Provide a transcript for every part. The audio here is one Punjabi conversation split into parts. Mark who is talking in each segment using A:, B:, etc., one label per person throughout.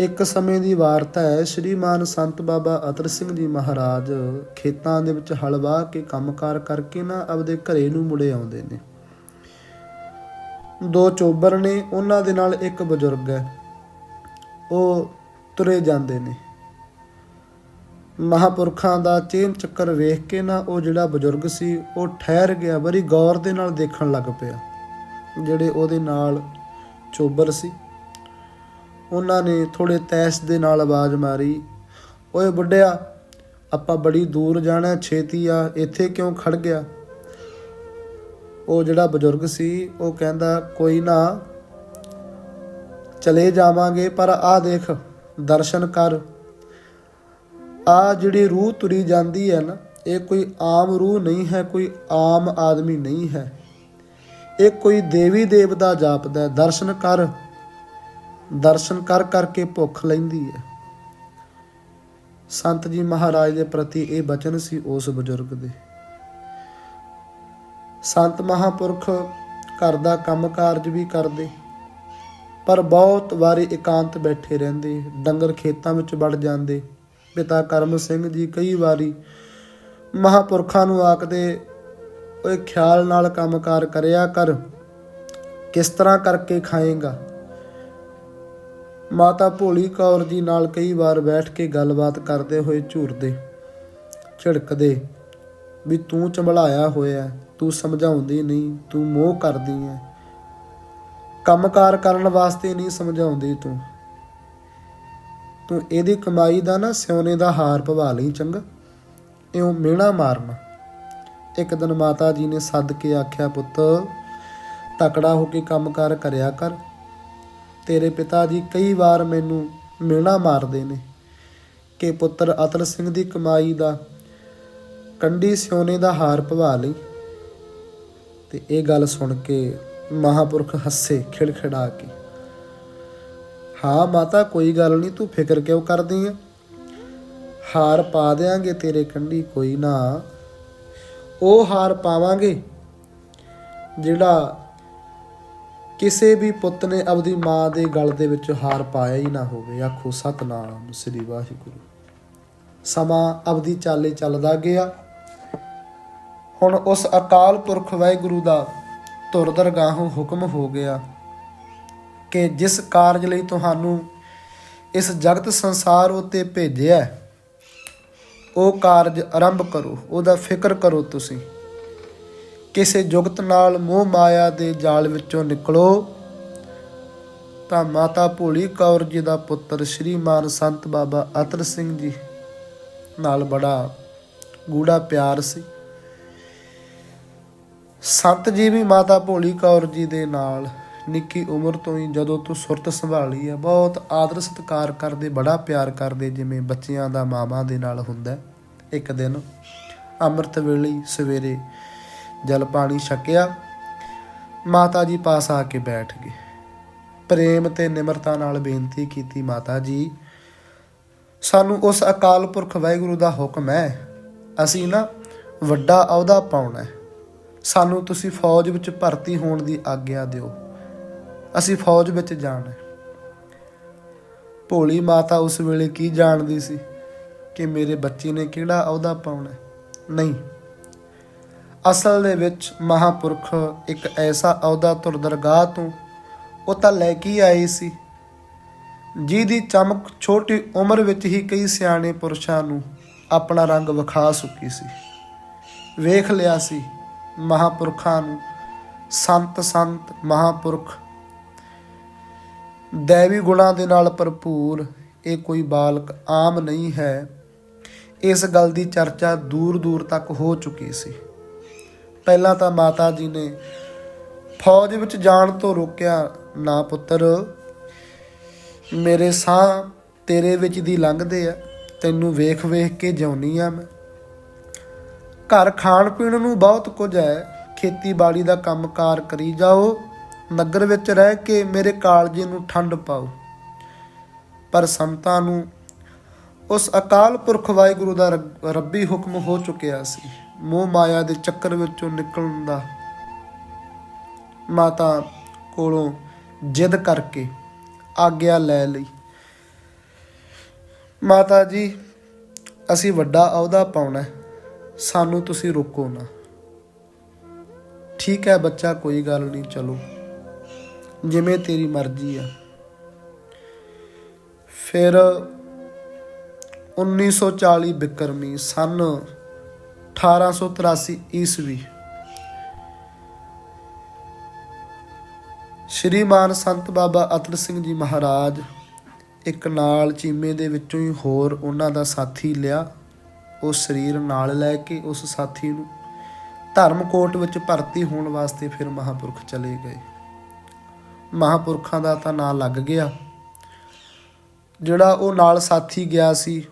A: ਇੱਕ ਸਮੇਂ ਦੀ ਵਾਰਤਾ ਹੈ, ਸ਼੍ਰੀਮਾਨ ਸੰਤ ਬਾਬਾ ਅਤਰ ਸਿੰਘ ਜੀ ਮਹਾਰਾਜ ਖੇਤਾਂ ਦੇ ਵਿੱਚ ਹਲ ਵਾਹ ਕੇ ਕੰਮਕਾਰ ਕਰਕੇ ਨਾ ਆਪਦੇ ਘਰੇ ਨੂੰ ਮੁੜੇ ਆਉਂਦੇ ਨੇ। ਦੋ ਚੋਬਰ ਨੇ, ਉਹਨਾਂ ਦੇ ਨਾਲ ਇੱਕ ਬਜ਼ੁਰਗ ਹੈ, ਉਹ ਤੁਰੇ ਜਾਂਦੇ ਨੇ। ਮਹਾਪੁਰਖਾਂ ਦਾ ਚੇਨ ਚੱਕਰ ਵੇਖ ਕੇ ਨਾ ਉਹ ਜਿਹੜਾ ਬਜ਼ੁਰਗ ਸੀ, ਉਹ ਠਹਿਰ ਗਿਆ, ਬੜੀ ਗੌਰ ਦੇ ਨਾਲ ਦੇਖਣ ਲੱਗ ਪਿਆ, ਜਿਹੜੇ ਉਹਦੇ ਨਾਲ ਚੋਬਰ ਸੀ। ਉਹਨਾਂ ਨੇ ਥੋੜੇ ਤੈਸ ਦੇ ਨਾਲ ਆਵਾਜ਼ ਮਾਰੀ, ਓਏ ਬੁੱਢਿਆ, ਆਪਾਂ ਬੜੀ ਦੂਰ ਜਾਣਾ, ਛੇਤੀ ਆ, ਇੱਥੇ ਕਿਉਂ ਖੜ ਗਿਆ? ਉਹ ਜਿਹੜਾ ਬਜ਼ੁਰਗ ਸੀ, ਉਹ ਕਹਿੰਦਾ, ਕੋਈ ਨਾ, ਚਲੇ ਜਾਵਾਂਗੇ, ਪਰ ਆ ਦੇਖ, ਦਰਸ਼ਨ ਕਰ। ਆ ਜਿਹੜੀ ਰੂਹ ਤੁਰੀ ਜਾਂਦੀ ਹੈ ਨਾ, ਇਹ ਕੋਈ ਆਮ ਰੂਹ ਨਹੀਂ ਹੈ, ਕੋਈ ਆਮ ਆਦਮੀ ਨਹੀਂ ਹੈ। ਇਹ ਕੋਈ ਦੇਵੀ ਦੇਵਤਾ ਜਾਪਦਾ ਦਰਸ਼ਨ ਕਰ। ਦਰਸ਼ਨ ਕਰ ਕਰਕੇ ਭੁੱਖ ਲੈਂਦੀ ਹੈ। ਸੰਤ ਜੀ ਮਹਾਰਾਜ ਦੇ ਪ੍ਰਤੀ ਇਹ ਬਚਨ ਸੀ ਉਸ ਬਜ਼ੁਰਗ ਦੇ। ਸੰਤ ਮਹਾਪੁਰਖ ਘਰ ਦਾ ਕੰਮ ਕਾਰਜ ਵੀ ਕਰਦੇ, ਪਰ ਬਹੁਤ ਵਾਰੀ ਇਕਾਂਤ ਬੈਠੇ ਰਹਿੰਦੇ, ਡੰਗਰ ਖੇਤਾਂ ਵਿੱਚ ਵੜ ਜਾਂਦੇ। ਪਿਤਾ ਕਰਮ ਸਿੰਘ ਜੀ ਕਈ ਵਾਰੀ ਮਹਾਪੁਰਖਾਂ ਨੂੰ ਆਖਦੇ, ਓਏ ਖਿਆਲ ਨਾਲ ਕੰਮਕਾਰ ਕਰਿਆ ਕਰ, ਕਿਸ ਤਰ੍ਹਾਂ ਕਰਕੇ ਖਾਏਗਾ? ਮਾਤਾ ਭੋਲੀ ਕੌਰ ਜੀ ਨਾਲ ਕਈ ਵਾਰ ਬੈਠ ਕੇ ਗੱਲਬਾਤ ਕਰਦੇ ਹੋਏ ਝੂਰਦੇ, ਝਿੜਕਦੇ ਵੀ ਤੂੰ ਚੰਬਲਾਇਆ ਹੋਇਆ, ਤੂੰ ਸਮਝਾਉਂਦੀ ਨਹੀਂ, ਤੂੰ ਮੋਹ ਕਰਦੀ ਹੈ ਕੰਮਕਾਰ ਕਰਨ ਵਾਸਤੇ ਨਹੀਂ ਸਮਝਾਉਂਦੀ ਤੂੰ। ਤੂੰ ਇਹਦੀ ਕਮਾਈ ਦਾ ਨਾ ਸਿਉਨੇ ਦਾ ਹਾਰ ਪਵਾ ਲਈ ਚੰਗਾ, ਇਉਂ ਮਿਹਣਾ ਮਾਰਨਾ। ਇੱਕ ਦਿਨ ਮਾਤਾ ਜੀ ਨੇ ਸੱਦ ਕੇ ਆਖਿਆ, ਪੁੱਤ, ਤਕੜਾ ਹੋ ਕੇ ਕੰਮਕਾਰ ਕਰਿਆ ਕਰ। ਤੇਰੇ ਪਿਤਾ ਜੀ ਕਈ ਵਾਰ ਮੈਨੂੰ ਮਿਹਣਾ ਮਾਰਦੇ ਨੇ ਕਿ ਪੁੱਤਰ ਅਤਲ ਸਿੰਘ ਦੀ ਕਮਾਈ ਦਾ ਕੰਡੀ ਸਿਉਨੇ ਦਾ ਹਾਰ ਪਵਾ ਲਈ। ਤੇ ਇਹ ਗੱਲ ਸੁਣ ਕੇ ਮਹਾਪੁਰਖ ਹੱਸੇ, ਖਿੜਖਿੜਾ ਕੇ। ਹਾਂ ਮਾਤਾ, ਕੋਈ ਗੱਲ ਨਹੀਂ, ਤੂੰ ਫਿਕਰ ਕਿਉਂ ਕਰਦੀ ਆ? ਹਾਰ ਪਾ ਦੇਾਂਗੇ ਤੇਰੇ ਕੰਢੀ, ਕੋਈ ਨਾ। ਉਹ ਹਾਰ ਪਾਵਾਂਗੇ ਜਿਹੜਾ ਕਿਸੇ ਵੀ ਪੁੱਤ ਨੇ ਆਪਦੀ ਮਾਂ ਦੇ ਗਲ ਦੇ ਵਿੱਚ ਹਾਰ ਪਾਇਆ ਹੀ ਨਾ ਹੋਵੇ, ਆਖੋ ਸਤਨਾਮ ਸ੍ਰੀ ਵਾਹਿਗੁਰੂ। ਸਮਾਂ ਆਪਦੀ ਚਾਲੇ ਚੱਲਦਾ ਗਿਆ। ਹੁਣ ਉਸ ਅਕਾਲ ਪੁਰਖ ਵਾਹਿਗੁਰੂ ਦਾ ਧੁਰ ਦਰਗਾਹੋਂ ਹੁਕਮ ਹੋ ਗਿਆ ਕਿ ਜਿਸ ਕਾਰਜ ਲਈ ਤੁਹਾਨੂੰ ਇਸ ਜਗਤ ਸੰਸਾਰ ਉਤੇ ਭੇਜਿਆ, ਉਹ ਕਾਰਜ ਆਰੰਭ ਕਰੋ, ਉਹਦਾ ਫਿਕਰ ਕਰੋ ਤੁਸੀਂ। ਕਿਸੇ ਜੁਗਤ ਨਾਲ ਮੋਹ ਮਾਇਆ ਦੇ ਜਾਲ ਵਿੱਚੋਂ ਨਿਕਲੋ, ਤਾਂ ਮਾਤਾ ਭੋਲੀ ਕੌਰ ਜੀ ਦਾ ਪੁੱਤਰ ਸ਼੍ਰੀਮਾਨ ਸੰਤ ਬਾਬਾ ਅਤਰ ਸਿੰਘ ਜੀ ਨਾਲ ਬੜਾ ਗੂੜਾ ਪਿਆਰ ਸੀ। ਸੰਤ ਜੀ ਵੀ ਮਾਤਾ ਭੋਲੀ ਕੌਰ ਜੀ ਦੇ ਨਾਲ ਨਿੱਕੀ ਉਮਰ ਤੋਂ ਹੀ ਜਦੋਂ ਤੋਂ ਸੁਰਤ ਸੰਭਾਲੀ ਹੈ, ਬਹੁਤ ਆਦਰ ਸਤਿਕਾਰ ਕਰਦੇ, ਬੜਾ ਪਿਆਰ ਕਰਦੇ, ਜਿਵੇਂ ਬੱਚਿਆਂ ਦਾ ਮਾਵਾਂ ਦੇ ਨਾਲ ਹੁੰਦਾ ਇੱਕ ਦਿਨ ਅੰਮ੍ਰਿਤ ਵੇਲੇ ਸਵੇਰੇ ਜਲ ਪਾਣੀ ਛਕਿਆ। ਮਾਤਾ ਜੀ ਪਾਸ ਆ ਕੇ ਬੈਠ ਗਏ। ਪ੍ਰੇਮ ਤੇ ਨਿਮਰਤਾ ਨਾਲ ਬੇਨਤੀ ਕੀਤੀ, ਮਾਤਾ ਜੀ, ਸਾਨੂੰ ਉਸ ਅਕਾਲ ਪੁਰਖ ਵਾਹਿਗੁਰੂ ਦਾ ਹੁਕਮ ਹੈ। ਅਸੀਂ ਨਾ ਵੱਡਾ ਅਹੁਦਾ ਪਾਉਣਾ ਹੈ। ਸਾਨੂੰ ਤੁਸੀਂ ਫੌਜ ਵਿੱਚ ਭਰਤੀ ਹੋਣ ਦੀ ਆਗਿਆ ਦਿਓ। ਅਸੀਂ ਫੌਜ ਵਿੱਚ ਜਾਣਾ ਹੈ। ਭੋਲੀ ਮਾਤਾ ਉਸ ਵੇਲੇ ਕੀ ਜਾਣਦੀ ਸੀ ਕਿ ਮੇਰੇ ਬੱਚੇ ਨੇ ਕਿਹੜਾ ਅਹੁਦਾ ਪਾਉਣਾ ਨਹੀਂ ਅਸਲ ਦੇ ਵਿੱਚ ਮਹਾਪੁਰਖ ਇੱਕ ਐਸਾ ਅਹੁਦਾ ਤੁਰ ਦਰਗਾਹ ਤੋਂ ਉਹ ਤਾਂ ਲੈ ਕੇ ਆਏ ਸੀ, ਜਿਹਦੀ ਚਮਕ ਛੋਟੀ ਉਮਰ ਵਿੱਚ ਹੀ ਕਈ ਸਿਆਣੇ ਪੁਰਸ਼ਾਂ ਨੂੰ ਆਪਣਾ ਰੰਗ ਵਿਖਾ ਚੁੱਕੀ ਸੀ। ਵੇਖ ਲਿਆ ਸੀ ਮਹਾਪੁਰਖਾਂ ਨੂੰ, ਸੰਤ ਸੰਤ ਮਹਾਪੁਰਖ। ਦੇਵੀ ਗੁਣਾਂ ਦੇ ਨਾਲ ਭਰਪੂਰ ਇਹ ਕੋਈ ਬਾਲਕ ਆਮ ਨਹੀਂ ਹੈ, ਇਸ ਗੱਲ ਦੀ ਚਰਚਾ ਦੂਰ ਦੂਰ ਤੱਕ ਹੋ ਚੁੱਕੀ ਸੀ। ਪਹਿਲਾਂ ਤਾਂ ਮਾਤਾ ਜੀ ਨੇ ਫੌਜ ਵਿੱਚ ਜਾਣ ਤੋਂ ਰੋਕਿਆ, ਨਾ ਪੁੱਤਰ, ਮੇਰੇ ਸਾਹ ਤੇਰੇ ਵਿੱਚ ਦੀ ਲੰਘਦੇ ਆ, ਤੈਨੂੰ ਵੇਖ ਵੇਖ ਕੇ ਜਿਉਣੀ ਆ ਮੈਂ। ਘਰ ਖਾਣ ਪੀਣ ਨੂੰ ਬਹੁਤ ਕੁਝ ਹੈ, ਖੇਤੀਬਾੜੀ ਦਾ ਕੰਮਕਾਰ ਕਰੀ ਜਾਓ, ਨਗਰ ਵਿੱਚ ਰਹਿ ਕੇ ਮੇਰੇ ਕਾਲਜੇ ਨੂੰ ਠੰਡ ਪਾਓ। ਪਰ ਸੰਤਾਂ ਨੂੰ ਉਸ ਅਕਾਲ ਪੁਰਖ ਵਾਹਿਗੁਰੂ ਦਾ ਰੱਬ- ਰੱਬੀ ਹੁਕਮ ਹੋ ਚੁੱਕਿਆ ਸੀ। ਮੋਹ ਮਾਇਆ ਦੇ ਚੱਕਰ ਵਿੱਚੋਂ ਨਿਕਲਣ ਦਾ ਮਾਤਾ ਕੋਲੋਂ ਜਿੱਦ ਕਰਕੇ ਆਗਿਆ ਲੈ ਲਈ। ਮਾਤਾ ਜੀ, ਅਸੀਂ ਵੱਡਾ ਅਹੁਦਾ ਪਾਉਣਾ ਸਾਨੂੰ ਤੁਸੀਂ ਰੋਕੋ ਨਾ। ਠੀਕ ਹੈ ਬੱਚਾ, ਕੋਈ ਗੱਲ ਨਹੀਂ, ਚਲੋ। ਜਿਵੇਂ ਤੇਰੀ ਮਰਜ਼ੀ ਆ। ਫਿਰ 1940 ਬਿਕਰਮੀ ਸਨ 1883 ਈਸਵੀ। ਸ਼੍ਰੀਮਾਨ ਸੰਤ ਬਾਬਾ ਅਤਰ ਸਿੰਘ ਜੀ ਮਹਾਰਾਜ ਇੱਕ ਨਾਲ ਚੀਮੇ ਦੇ ਵਿੱਚੋਂ ਹੀ ਹੋਰ ਉਹਨਾਂ ਦਾ ਸਾਥੀ ਲਿਆ। ਉਹ ਸਰੀਰ ਨਾਲ ਲੈ ਕੇ ਉਸ ਸਾਥੀ ਨੂੰ ਧਰਮਕੋਟ ਵਿੱਚ ਭਰਤੀ ਹੋਣ ਵਾਸਤੇ ਫਿਰ ਮਹਾਪੁਰਖ ਚਲੇ ਗਏ। ਮਹਾਪੁਰਖਾਂ ਦਾ ਤਾਂ ਨਾਂ ਲੱਗ ਗਿਆ। ਜਿਹੜਾ ਉਹ ਨਾਲ ਸਾਥੀ ਗਿਆ ਸੀ,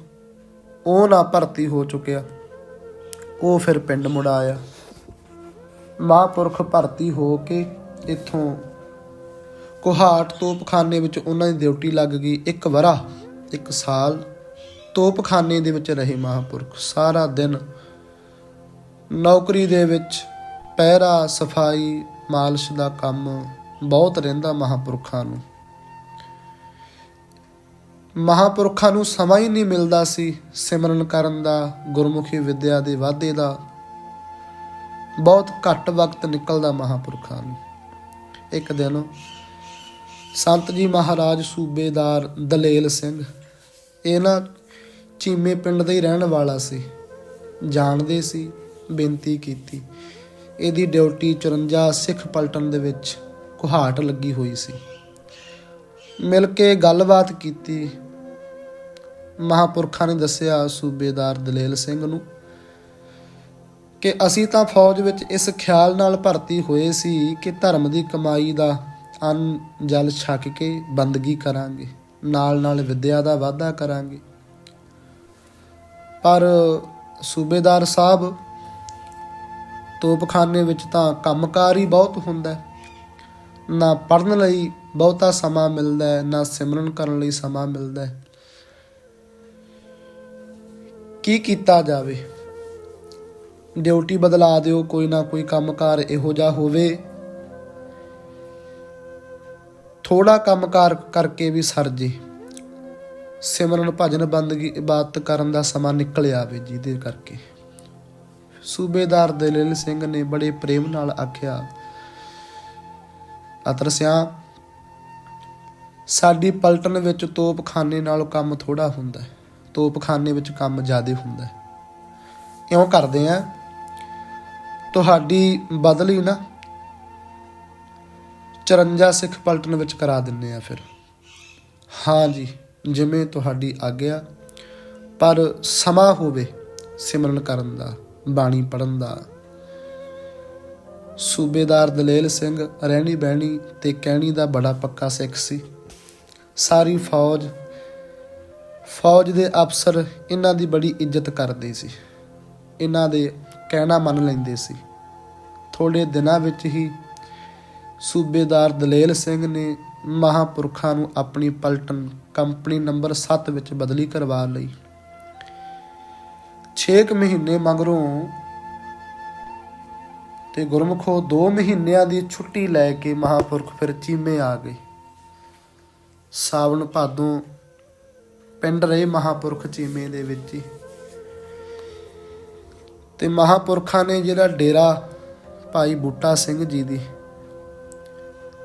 A: ਉਹ ਨਾ ਭਰਤੀ ਹੋ ਚੁੱਕਿਆ। ਉਹ ਫਿਰ ਪਿੰਡ ਮੁੜ ਆਇਆ। ਮਹਾਂਪੁਰਖ ਭਰਤੀ ਹੋ ਕੇ ਇੱਥੋਂ ਕੋਹਾਟ ਤੋਪਖਾਨੇ ਵਿੱਚ ਉਹਨਾਂ ਦੀ ਡਿਊਟੀ ਲੱਗ ਗਈ ਇੱਕ ਵਰਾ ਇੱਕ ਸਾਲ। ਤੋਪਖਾਨੇ ਦੇ ਵਿੱਚ ਰਹੇ ਮਹਾਂਪੁਰਖ। ਸਾਰਾ ਦਿਨ ਨੌਕਰੀ ਦੇ ਵਿੱਚ, ਪਹਿਰਾ, ਸਫ਼ਾਈ, ਮਾਲਸ਼ ਦਾ ਕੰਮ ਬਹੁਤ ਰਹਿੰਦਾ ਮਹਾਂਪੁਰਖਾਂ ਨੂੰ। ਮਹਾਪੁਰਖਾਂ ਨੂੰ ਸਮਾਂ ਹੀ ਨਹੀਂ ਮਿਲਦਾ ਸੀ ਸਿਮਰਨ ਕਰਨ ਦਾ, ਗੁਰਮੁਖੀ ਵਿਦਿਆ ਦੇ ਵਾਧੇ ਦਾ। ਬਹੁਤ ਘੱਟ ਵਕਤ ਨਿਕਲਦਾ ਮਹਾਪੁਰਖਾਂ ਨੂੰ। ਇੱਕ ਦਿਨ ਸੰਤ ਜੀ ਮਹਾਰਾਜ ਸੂਬੇਦਾਰ ਦਲੇਲ ਸਿੰਘ, ਇਹ ਨਾ ਚੀਮੇ ਪਿੰਡ ਦਾ ਹੀ ਰਹਿਣ ਵਾਲਾ ਸੀ। ਜਾਣਦੇ ਸੀ, ਬੇਨਤੀ ਕੀਤੀ। ਇਹਦੀ ਡਿਊਟੀ 54 ਸਿੱਖ ਪਲਟਨ ਦੇ ਵਿੱਚ ਕੁਹਾਟ ਲੱਗੀ ਹੋਈ ਸੀ। ਮਿਲ ਕੇ ਗੱਲਬਾਤ ਕੀਤੀ ਮਹਾਪੁਰਖਾਂ ਨੇ ਦੱਸਿਆ ਸੂਬੇਦਾਰ ਦਲੇਲ ਸਿੰਘ ਨੂੰ ਕਿ ਅਸੀਂ ਤਾਂ ਫੌਜ ਵਿੱਚ ਇਸ ਖਿਆਲ ਨਾਲ ਭਰਤੀ ਹੋਏ ਸੀ ਕਿ ਧਰਮ ਦੀ ਕਮਾਈ ਦਾ ਅੰਨ ਜਲ ਛਕ ਕੇ ਬੰਦਗੀ ਕਰਾਂਗੇ ਨਾਲ ਨਾਲ ਵਿਦਿਆ ਦਾ ਵਾਧਾ ਕਰਾਂਗੇ। ਪਰ ਸੂਬੇਦਾਰ ਸਾਹਿਬ ਤੋਪਖਾਨੇ ਵਿੱਚ ਤਾਂ ਕੰਮਕਾਰ ਹੀ ਬਹੁਤ ਹੁੰਦਾ ਹੈ। ਨਾ ਪੜਨ ਲਈ ਬਹੁਤਾ ਸਮਾਂ ਮਿਲਦਾ ਹੈ, ਨਾ ਸਿਮਰਨ ਕਰਨ ਲਈ ਸਮਾਂ ਮਿਲਦਾ ਹੈ। ਕੀ ਕੀਤਾ ਜਾਵੇ? ਡਿਊਟੀ ਬਦਲਾ ਦਿਓ, ਕੋਈ ਨਾ ਕੋਈ ਕੰਮਕਾਰ ਇਹੋ ਜਿਹਾ ਹੋਵੇ। ਥੋੜਾ ਕੰਮਕਾਰ ਕਰਕੇ ਵੀ ਸਰ ਜੇ। ਸਿਮਰਨ ਭਜਨ ਬੰਦਗੀ ਇਬਾਦਤ ਕਰਨ ਦਾ ਸਮਾਂ ਨਿਕਲ ਆਵੇ ਜਿਹਦੇ ਕਰਕੇ। ਸੂਬੇਦਾਰ ਦਲੇਲ ਸਿੰਘ ਨੇ ਬੜੇ ਪ੍ਰੇਮ ਨਾਲ ਆਖਿਆ, ਅਤਰ ਸਿਆ ਸਾਡੀ ਪਲਟਨ ਵਿੱਚ ਤੋਪਖਾਨੇ ਨਾਲੋਂ ਕੰਮ ਥੋੜਾ ਹੁੰਦਾ ਹੈ। ਤੋਪਖਾਨੇ ਵਿੱਚ ਕੰਮ ਜ਼ਿਆਦਾ ਹੁੰਦਾ ਹੈ। ਇਉਂ ਕਰਦੇ ਆ ਤੁਹਾਡੀ ਬਦਲੀ ਨਾ 54 ਸਿੱਖ ਪਲਟਨ ਵਿੱਚ ਕਰਾ ਦਿੰਨੇ ਆ ਫਿਰ। ਹਾਂ ਜੀ, ਜਿਵੇਂ ਤੁਹਾਡੀ ਆਗਿਆ, ਪਰ ਸਮਾਂ ਹੋਵੇ ਸਿਮਰਨ ਕਰਨ ਦਾ, ਬਾਣੀ ਪੜਨ ਦਾ। ਸੂਬੇਦਾਰ ਦਲੇਲ ਸਿੰਘ ਰਹਿਣੀ ਬਹਿਣੀ ਤੇ ਕਹਿਣੀ ਦਾ ਬੜਾ ਪੱਕਾ ਸਿੱਖ ਸੀ। ਸਾਰੀ ਫੌਜ ਫੌਜ ਦੇ ਅਫਸਰ ਇਹਨਾਂ ਦੀ ਬੜੀ ਇੱਜ਼ਤ ਕਰਦੇ ਸੀ। ਇਹਨਾਂ ਦੇ ਕਹਿਣਾ ਮੰਨ ਲੈਂਦੇ ਸੀ। ਥੋੜੇ ਦਿਨਾਂ ਵਿੱਚ ਹੀ ਸੂਬੇਦਾਰ ਦਲੇਲ ਸਿੰਘ ਨੇ ਮਹਾਪੁਰਖਾਂ ਨੂੰ ਆਪਣੀ ਪਲਟਨ ਕੰਪਨੀ ਨੰਬਰ 7 ਵਿੱਚ ਬਦਲੀ ਕਰਵਾ ਲਈ। 6 ਮਹੀਨੇ ਮਗਰੋਂ ਤੇ ਗੁਰਮੁਖੋ 2 ਮਹੀਨਿਆਂ ਦੀ ਛੁੱਟੀ ਲੈ ਕੇ ਮਹਾਪੁਰਖ ਫਿਰ ਚੀਮੇ ਆ ਗਏ। ਸਾਵਣ ਭਾਦੋਂ ਪਿੰਡ ਰਹੇ ਮਹਾਪੁਰਖ ਚੀਮੇ ਦੇ ਵਿੱਚ ਹੀ। ਤੇ ਮਹਾਪੁਰਖਾਂ ਨੇ ਜਿਹੜਾ ਡੇਰਾ ਭਾਈ ਬੂਟਾ ਸਿੰਘ ਜੀ ਦੀ,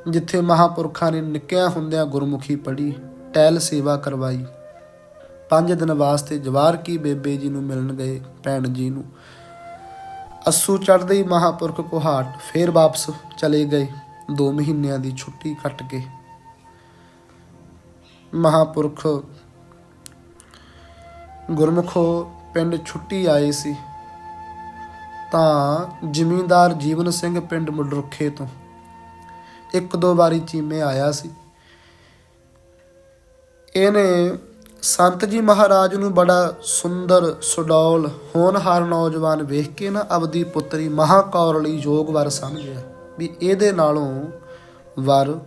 A: ਜਿੱਥੇ ਮਹਾਪੁਰਖਾਂ ਨੇ ਨਿੱਕਿਆਂ ਹੁੰਦਿਆਂ ਗੁਰਮੁਖੀ ਪੜ੍ਹੀ, ਟਹਿਲ ਸੇਵਾ ਕਰਵਾਈ, ਪੰਜ ਦਿਨ ਵਾਸਤੇ ਜਵਾਰ ਕੀ ਬੇਬੇ ਜੀ ਨੂੰ ਮਿਲਣ ਗਏ ਭੈਣ ਜੀ ਨੂੰ। ਅਸੂ ਚੜ੍ਹਦੇ ਹੀ ਮਹਾਪੁਰਖ ਕੋਹਾਟ ਫੇਰ ਵਾਪਸ ਚਲੇ ਗਏ 2 ਮਹੀਨਿਆਂ ਦੀ ਛੁੱਟੀ ਕੱਟ ਕੇ। ਮਹਾਪੁਰਖ ਗੁਰਮੁਖੋ ਪਿੰਡ ਛੁੱਟੀ ਆਏ ਸੀ, ਤਾਂ ਜ਼ਿਮੀਂਦਾਰ ਜੀਵਨ ਸਿੰਘ ਪਿੰਡ ਮੁਡਰੁਖੇ ਤੋਂ। ਇੱਕ ਦੋ ਵਾਰੀ ਚੀਮੇ ਆਇਆ ਸੀ। ਇਹਨੇ ਸੰਤ ਜੀ ਮਹਾਰਾਜ ਨੂੰ ਬੜਾ ਸੁੰਦਰ ਸੁਡੌਲ, ਹੋਣਹਾਰ ਨੌਜਵਾਨ ਵੇਖ ਕੇ ਨਾ ਅਵਦੀ ਪੁੱਤਰੀ ਮਹਾਕੌਰ ਲਈ ਯੋਗ ਵਰ ਸਮਝਿਆ ਵੀ ਇਹਦੇ ਨਾਲੋਂ ਵਰ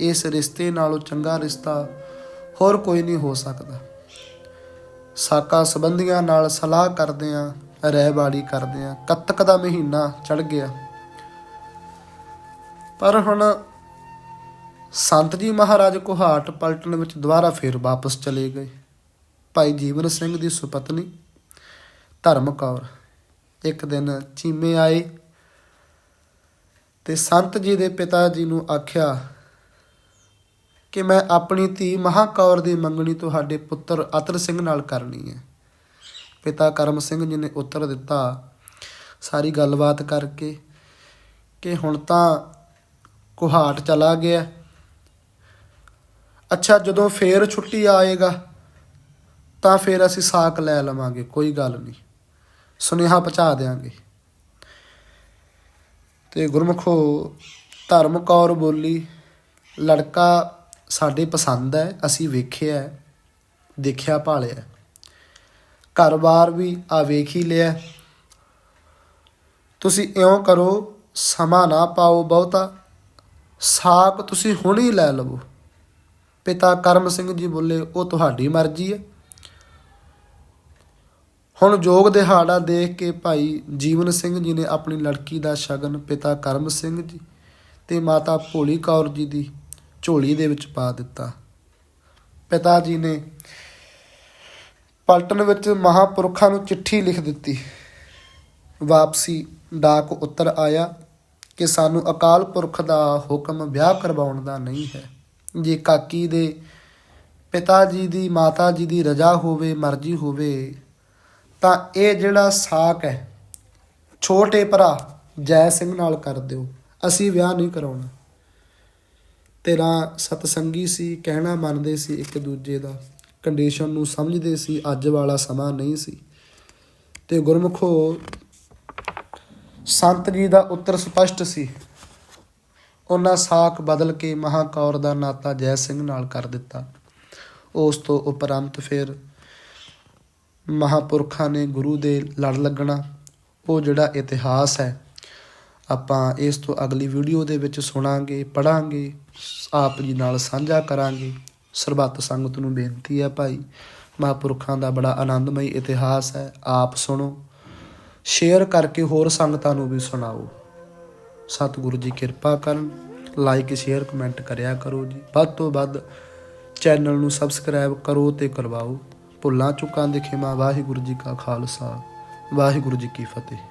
A: ਇਸ ਰਿਸ਼ਤੇ ਨਾਲੋਂ ਚੰਗਾ ਰਿਸ਼ਤਾ ਹੋਰ ਕੋਈ ਨਹੀਂ ਹੋ ਸਕਦਾ। ਸਾਕਾ ਸੰਬੰਧੀਆਂ ਨਾਲ ਸਲਾਹ ਕਰਦੇ ਆਂ, ਰਹਿਬਾੜੀ ਕਰਦੇ ਆਂ। ਕੱਤਕ ਦਾ ਮਹੀਨਾ ਚੜ ਗਿਆ। ਪਰ ਹੁਣ ਸੰਤ ਜੀ ਮਹਾਰਾਜ ਕੋਹਾਟ ਪਲਟਣ ਵਿੱਚ ਦੁਬਾਰਾ ਫੇਰ ਵਾਪਸ ਚਲੇ ਗਏ। ਭਾਈ ਜੀਵਨ ਸਿੰਘ ਦੀ ਸੁਪਤਨੀ, ਧਰਮ ਕੌਰ। ਇੱਕ ਦਿਨ ਚੀਮੇ ਆਏ ਤੇ ਸੰਤ ਜੀ ਦੇ ਪਿਤਾ ਜੀ ਨੂੰ ਆਖਿਆ ਕਿ ਮੈਂ ਆਪਣੀ ਧੀ ਮਹਾਕੌਰ ਦੀ ਮੰਗਣੀ ਤੁਹਾਡੇ ਪੁੱਤਰ ਅਤਰ ਸਿੰਘ ਨਾਲ ਕਰਨੀ ਹੈ। ਪਿਤਾ ਕਰਮ ਸਿੰਘ ਜੀ ਨੇ ਉੱਤਰ ਦਿੱਤਾ, ਸਾਰੀ ਗੱਲਬਾਤ ਕਰਕੇ ਕਿ ਹੁਣ ਤਾਂ ਕੁਹਾਟ ਚਲਾ ਗਿਆ। ਅੱਛਾ, ਜਦੋਂ ਫੇਰ ਛੁੱਟੀ ਆਏਗਾ, ਤਾਂ ਫੇਰ ਅਸੀਂ ਸਾਕ ਲੈ ਲਵਾਂਗੇ, ਕੋਈ ਗੱਲ ਨਹੀਂ। ਸੁਨੇਹਾ ਪਹੁੰਚਾ ਦੇਾਂਗੇ ਤੇ ਗੁਰਮਖੋ ਧਰਮ ਕੌਰ ਬੋਲੀ, ਲੜਕਾ ਸਾਡੇ ਪਸੰਦ ਹੈ, ਅਸੀਂ ਵੇਖਿਆ ਦੇਖਿਆ ਭਾਲਿਆ ਘਰ-ਬਾਰ ਵੀ ਆ ਵੇਖ ਹੀ ਲਿਆ ਤੁਸੀਂ ਇਉਂ ਕਰੋ, ਸਮਾਂ ਨਾ ਪਾਓ ਬਹੁਤਾ, ਸਾਕ ਤੁਸੀਂ ਹੁਣ ਹੀ ਲੈ ਲਵੋ। ਪਿਤਾ ਕਰਮ ਸਿੰਘ ਜੀ ਬੋਲੇ, ਉਹ ਤੁਹਾਡੀ ਮਰਜ਼ੀ ਹੈ। ਹੁਣ ਜੋਗ ਦਿਹਾੜਾ ਦੇਖ ਕੇ ਭਾਈ ਜੀਵਨ ਸਿੰਘ ਜੀ ਨੇ ਆਪਣੀ ਲੜਕੀ ਦਾ ਸ਼ਗਨ ਪਿਤਾ ਕਰਮ ਸਿੰਘ ਜੀ ਤੇ ਮਾਤਾ ਭੋਲੀ ਕੌਰ ਜੀ ਦੀ ਝੋਲੀ ਦੇ ਵਿੱਚ ਪਾ ਦਿੱਤਾ। ਪਿਤਾ ਜੀ ਨੇ ਪਲਟਨ ਵਿੱਚ ਮਹਾਪੁਰਖਾਂ ਨੂੰ ਚਿੱਠੀ ਲਿਖ ਦਿੱਤੀ। ਵਾਪਸੀ ਡਾਕ ਉੱਤਰ ਆਇਆ ਕਿ ਸਾਨੂੰ ਅਕਾਲ ਪੁਰਖ ਦਾ ਹੁਕਮ ਵਿਆਹ ਕਰਵਾਉਣ ਦਾ ਨਹੀਂ ਹੈ। ਜੇ ਕਾਕੀ ਦੇ ਪਿਤਾ ਜੀ ਦੀ, ਮਾਤਾ ਜੀ ਦੀ ਰਜ਼ਾ ਹੋਵੇ, ਮਰਜ਼ੀ ਹੋਵੇ, ਤਾਂ ਇਹ ਜਿਹੜਾ ਸਾਕ ਹੈ, ਛੋਟੇ ਭਰਾ ਜੈ ਸਿੰਘ ਨਾਲ ਕਰ ਦਿਓ। ਅਸੀਂ ਵਿਆਹ ਨਹੀਂ ਕਰਾਉਣਾ। ਤੇਰਾ ਸਤਸੰਗੀ ਸੀ, ਕਹਿਣਾ ਮੰਨਦੇ ਸੀ ਇੱਕ ਦੂਜੇ ਦਾ। ਕੰਡੀਸ਼ਨ ਨੂੰ ਸਮਝਦੇ ਸੀ, ਅੱਜ ਵਾਲਾ ਸਮਾਂ ਨਹੀਂ ਸੀ। ਤੇ ਗੁਰਮੁਖੋ, ਸੰਤ ਜੀ ਦਾ ਉੱਤਰ ਸਪਸ਼ਟ ਸੀ। ਉਹਨਾਂ ਸਾਖ ਬਦਲ ਕੇ ਮਹਾਕੌਰ ਦਾ ਨਾਤਾ ਜੈ ਸਿੰਘ ਨਾਲ ਕਰ ਦਿੱਤਾ। ਉਸ ਤੋਂ ਉਪਰੰਤ ਫਿਰ ਮਹਾਪੁਰਖਾਂ ਨੇ ਗੁਰੂ ਦੇ ਲੜ ਲੱਗਣਾ। ਉਹ ਜਿਹੜਾ ਇਤਿਹਾਸ ਹੈ ਆਪਾਂ ਇਸ ਤੋਂ ਅਗਲੀ ਵੀਡੀਓ ਦੇ ਵਿੱਚ ਸੁਣਾਂਗੇ, ਪੜਾਂਗੇ, ਆਪ ਜੀ ਨਾਲ ਸਾਂਝਾ ਕਰਾਂਗੇ। ਸਰਬੱਤ ਸੰਗਤ ਨੂੰ ਬੇਨਤੀ ਹੈ ਭਾਈ, ਮਹਾਂਪੁਰਖਾਂ ਦਾ ਬੜਾ ਆਨੰਦਮਈ ਇਤਿਹਾਸ ਹੈ, ਆਪ ਸੁਣੋ। ਸ਼ੇਅਰ ਕਰਕੇ ਹੋਰ ਸੰਗਤਾਂ ਨੂੰ ਵੀ ਸੁਣਾਓ। ਸਤਿਗੁਰੂ ਜੀ ਕਿਰਪਾ ਕਰਨ ਲਾਈਕ ਸ਼ੇਅਰ ਕਮੈਂਟ ਕਰਿਆ ਕਰੋ ਜੀ। ਵੱਧ ਤੋਂ ਵੱਧ ਚੈਨਲ ਨੂੰ ਸਬਸਕ੍ਰਾਈਬ ਕਰੋ ਤੇ ਕਰਵਾਓ। ਭੁੱਲਾਂ ਚੁੱਕਾਂ ਦੇ ਖਿਮਾ, ਵਾਹਿਗੁਰੂ ਜੀ ਕਾ ਖਾਲਸਾ, ਵਾਹਿਗੁਰੂ ਜੀ ਕੀ ਫਤਿਹ।